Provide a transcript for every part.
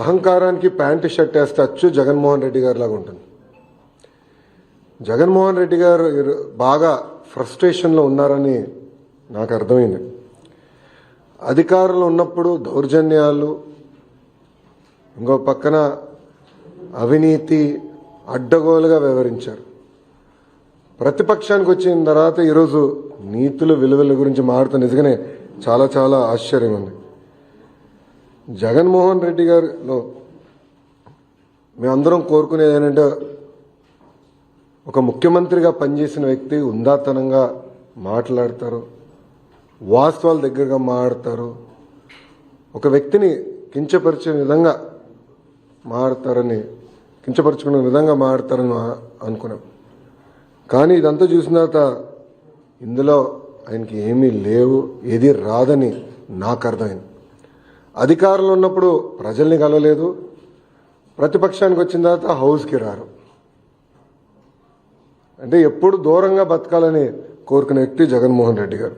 అహంకారానికి pant shirt వేస్తే అచ్చు జగన్మోహన్ రెడ్డి గారి లాగా ఉంటుంది. జగన్మోహన్ రెడ్డి గారు బాగా ఫ్రస్ట్రేషన్లో ఉన్నారని నాకు అర్థమైంది. అధికారంలో ఉన్నప్పుడు దౌర్జన్యాలు ఇంకో పక్కన అవినీతి అడ్డగోలుగా వ్యవహరించారు. ప్రతిపక్షానికి వచ్చిన తర్వాత ఈరోజు నీతులు విలువల గురించి మారుతూ నిజంగానే చాలా చాలా ఆశ్చర్యం ఉంది. జగన్మోహన్ రెడ్డి గారిలో మేమందరం కోరుకునేది ఏంటంటే ఒక ముఖ్యమంత్రిగా పనిచేసిన వ్యక్తి ఉందాతనంగా మాట్లాడతారు వాస్తవాల దగ్గరగా మాట్లాడతారు ఒక వ్యక్తిని కించపరిచే విధంగా మాడతారని కించపరుచుకునే విధంగా మాడతారని అనుకున్నాం. కానీ ఇదంతా చూసిన తర్వాత ఇందులో ఆయనకి ఏమీ లేవు ఏది రాదని నాకు అర్థమైంది. అధికారంలో ఉన్నప్పుడు ప్రజల్ని కలవలేదు. ప్రతిపక్షానికి వచ్చిన తర్వాత హౌస్కి రారు. అంటే ఎప్పుడు దూరంగా బతకాలని కోరుకునే వ్యక్తి జగన్మోహన్ రెడ్డి గారు.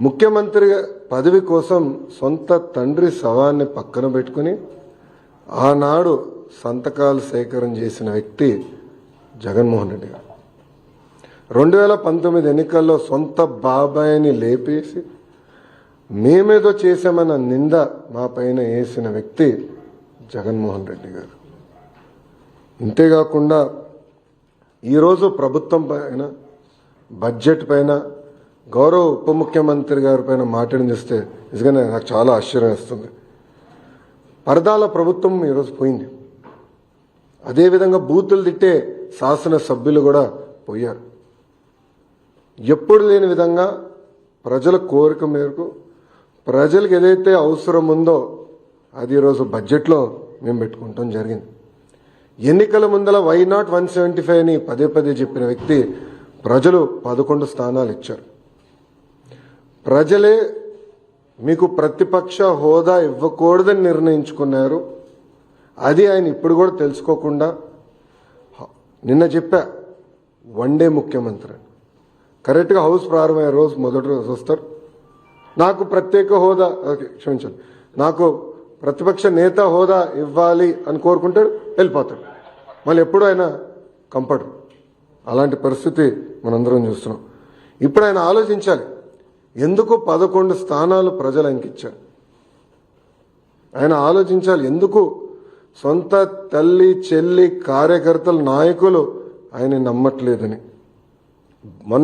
ముఖ్యమంత్రి పదవి కోసం సొంత తండ్రి శవాన్ని పక్కన పెట్టుకుని ఆనాడు సంతకాలు సేకరణ చేసిన వ్యక్తి జగన్మోహన్ రెడ్డి గారు. రెండు వేల పంతొమ్మిది ఎన్నికల్లో సొంత బాబాయిని లేపేసి మేమేదో చేశామన్న నింద మా పైన వేసిన వ్యక్తి జగన్మోహన్ రెడ్డి గారు. ఇంతేకాకుండా ఈరోజు ప్రభుత్వం పైన బడ్జెట్ పైన గౌరవ ఉప ముఖ్యమంత్రి గారి పైన మాట్లాడి చూస్తే నిజంగానే నాకు చాలా ఆశ్చర్యం వేస్తుంది. పరదాల ప్రభుత్వం ఈరోజు పోయింది. అదేవిధంగా బూతులు తిట్టే శాసన సభ్యులు కూడా పోయారు. ఎప్పుడు లేని విధంగా ప్రజల కోరిక మేరకు ప్రజలకు ఏదైతే అవసరం ఉందో అది ఈరోజు బడ్జెట్లో మేము పెట్టుకుంటాం జరిగింది. ఎన్నికల ముందల why not one seventy five అని పదే పదే చెప్పిన వ్యక్తి ప్రజలు పదకొండు స్థానాలు ఇచ్చారు. ప్రజలే మీకు ప్రతిపక్ష హోదా ఇవ్వకూడదని నిర్ణయించుకున్నారు. అది ఆయన ఇప్పుడు కూడా తెలుసుకోకుండా నిన్న చెప్పా వన్ డే ముఖ్యమంత్రి అని. కరెక్ట్గా హౌస్ ప్రారంభమయ్యే రోజు మొదటి రోజు వస్తారు. నాకు ప్రత్యేక హోదా ఓకే, క్షమించండి. నాకు ప్రతిపక్ష నేత హోదా ఇవ్వాలి అని కోరుకుంటాడు వెళ్ళిపోతాడు. మళ్ళీ ఎప్పుడు ఆయన కంపడు. అలాంటి పరిస్థితి మనందరం చూస్తున్నాం. ఇప్పుడు ఆయన ఆలోచించాలి. ఎందుకు పదకొండు స్థానాలు ప్రజలు అంకించారు? ఆయన ఆలోచించాలి ఎందుకు సొంత తల్లి చెల్లి కార్యకర్తలు నాయకులు ఆయన నమ్మట్లేదని. మన